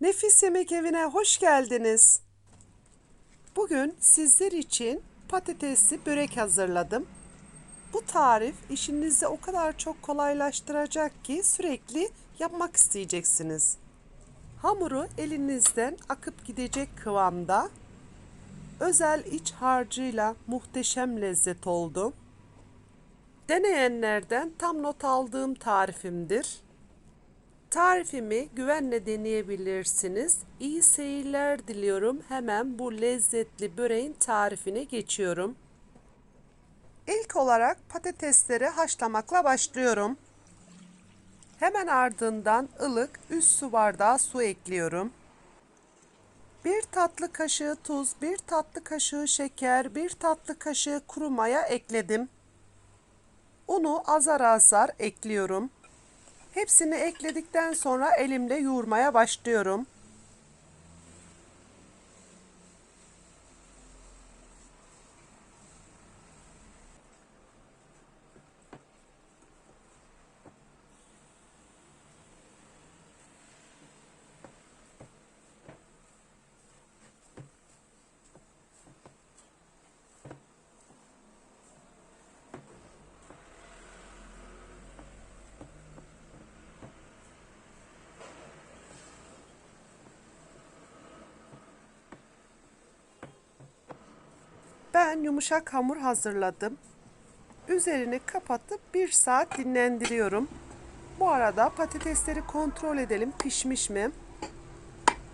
Nefis Yemek Evi'ne hoş geldiniz. Bugün sizler için patatesli börek hazırladım. Bu tarif işinizi o kadar çok kolaylaştıracak ki sürekli yapmak isteyeceksiniz. Hamuru elinizden akıp gidecek kıvamda. Özel iç harcıyla muhteşem lezzet oldu. Deneyenlerden tam not aldığım tarifimdir. Tarifimi güvenle deneyebilirsiniz. İyi seyirler diliyorum. Hemen bu lezzetli böreğin tarifine geçiyorum. İlk olarak patatesleri haşlamakla başlıyorum. Hemen ardından ılık üst su bardağı su ekliyorum. 1 tatlı kaşığı tuz, 1 tatlı kaşığı şeker, 1 tatlı kaşığı kuru maya ekledim. Unu azar azar ekliyorum. Hepsini ekledikten sonra elimle yoğurmaya başlıyorum. Ben yumuşak hamur hazırladım. Üzerini kapatıp bir saat dinlendiriyorum. Bu arada patatesleri kontrol edelim pişmiş mi?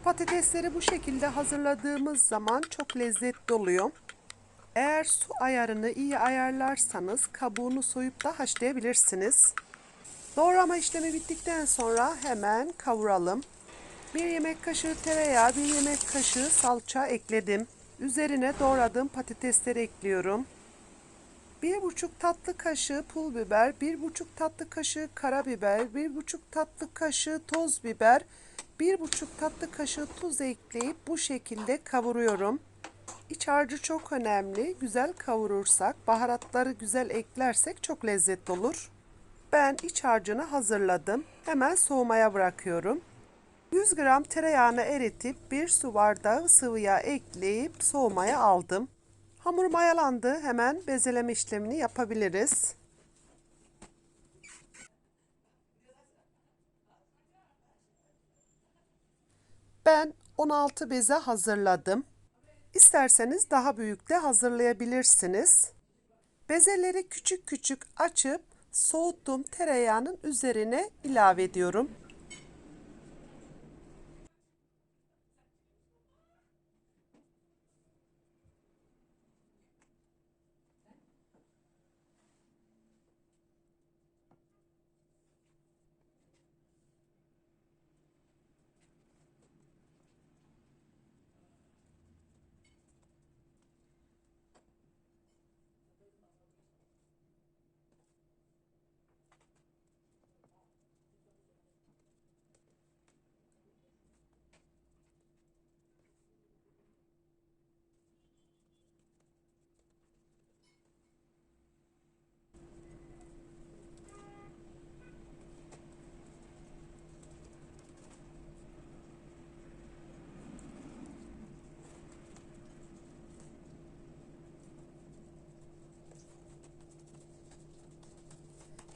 Patatesleri bu şekilde hazırladığımız zaman çok lezzetli oluyor. Eğer su ayarını iyi ayarlarsanız kabuğunu soyup da haşlayabilirsiniz. Doğrama işlemi bittikten sonra hemen kavuralım. Bir yemek kaşığı tereyağı, bir yemek kaşığı salça ekledim. Üzerine doğradığım patatesleri ekliyorum. Bir buçuk tatlı kaşığı pul biber, bir buçuk tatlı kaşığı karabiber, bir buçuk tatlı kaşığı toz biber, bir buçuk tatlı kaşığı tuz ekleyip bu şekilde kavuruyorum. İç harcı çok önemli. Güzel kavurursak, baharatları güzel eklersek çok lezzetli olur. Ben iç harcını hazırladım. Hemen soğumaya bırakıyorum. 100 gram tereyağını eritip bir su bardağı sıvı yağ ekleyip soğumaya aldım. Hamur mayalandı. Hemen bezeleme işlemini yapabiliriz. Ben 16 beze hazırladım. İsterseniz daha büyük de hazırlayabilirsiniz. Bezeleri küçük küçük açıp soğuttuğum tereyağının üzerine ilave ediyorum.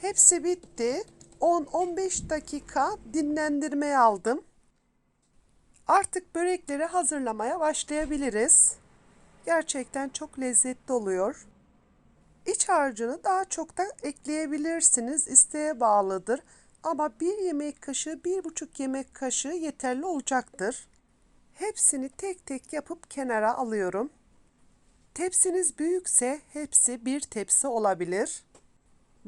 Hepsi bitti. 10-15 dakika dinlendirmeye aldım. Artık börekleri hazırlamaya başlayabiliriz. Gerçekten çok lezzetli oluyor. İç harcını daha çok da ekleyebilirsiniz. İsteğe bağlıdır. Ama bir yemek kaşığı, bir buçuk yemek kaşığı yeterli olacaktır. Hepsini tek tek yapıp kenara alıyorum. Tepsiniz büyükse hepsi bir tepsi olabilir.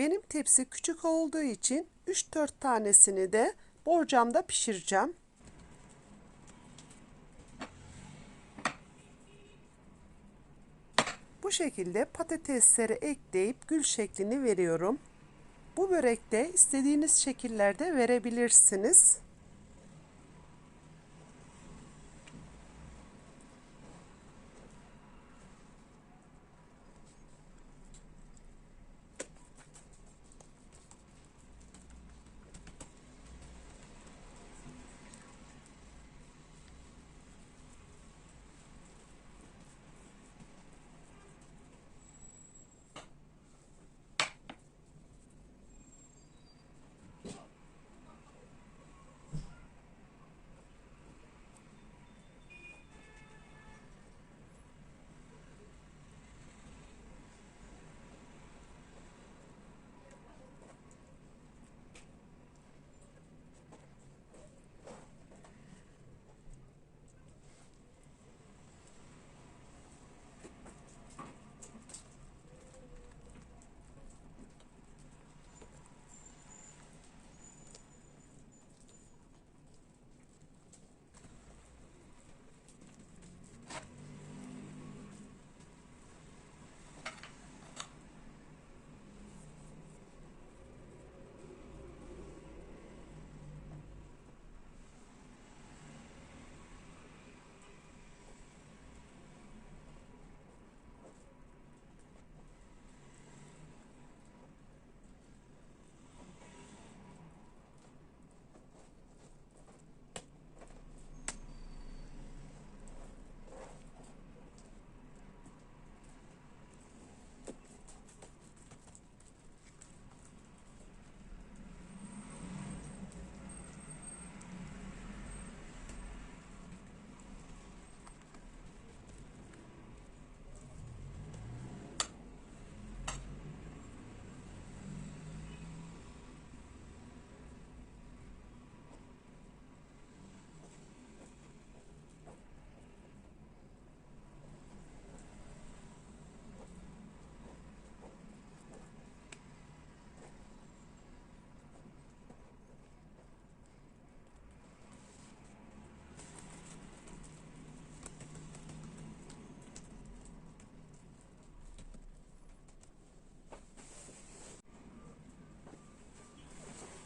Benim tepsi küçük olduğu için 3-4 tanesini de borcamda pişireceğim. Bu şekilde patatesleri ekleyip gül şeklini veriyorum. Bu börekte istediğiniz şekillerde verebilirsiniz.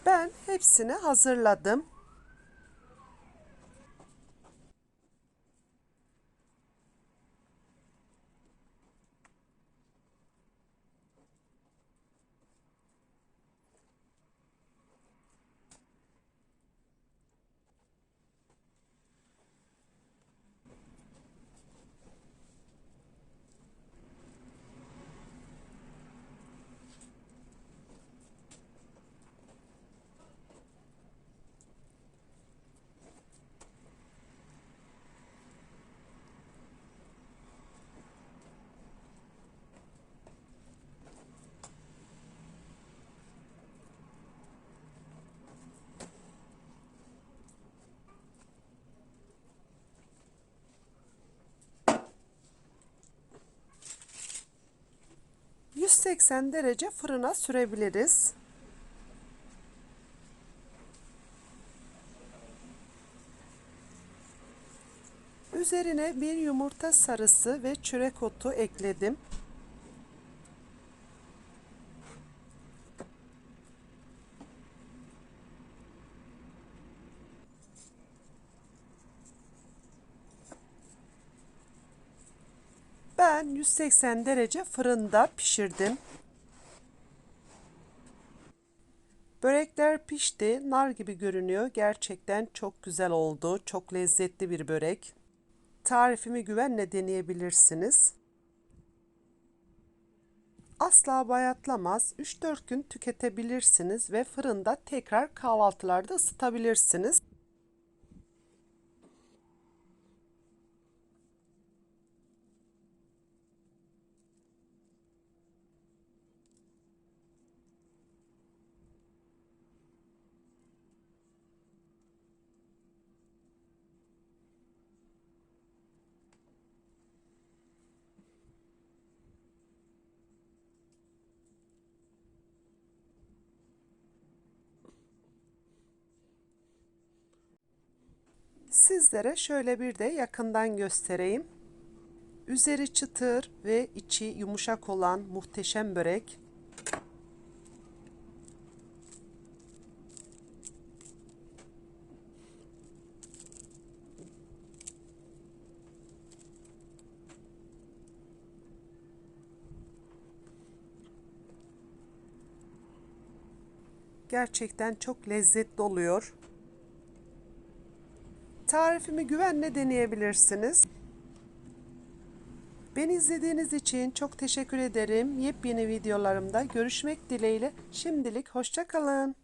Ben hepsini hazırladım. ...180 derece fırına sürebiliriz. Üzerine bir yumurta sarısı ve çörek otu ekledim. Ben 180 derece fırında pişirdim. Börekler pişti. Nar gibi görünüyor. Gerçekten çok güzel oldu. Çok lezzetli bir börek. Tarifimi güvenle deneyebilirsiniz. Asla bayatlamaz. 3-4 gün tüketebilirsiniz ve fırında tekrar kahvaltılarda ısıtabilirsiniz. Sizlere şöyle bir de yakından göstereyim. Üzeri çıtır ve içi yumuşak olan muhteşem börek. Gerçekten çok lezzetli oluyor. Tarifimi güvenle deneyebilirsiniz. Beni izlediğiniz için çok teşekkür ederim. Yepyeni videolarımda görüşmek dileğiyle. Şimdilik hoşçakalın.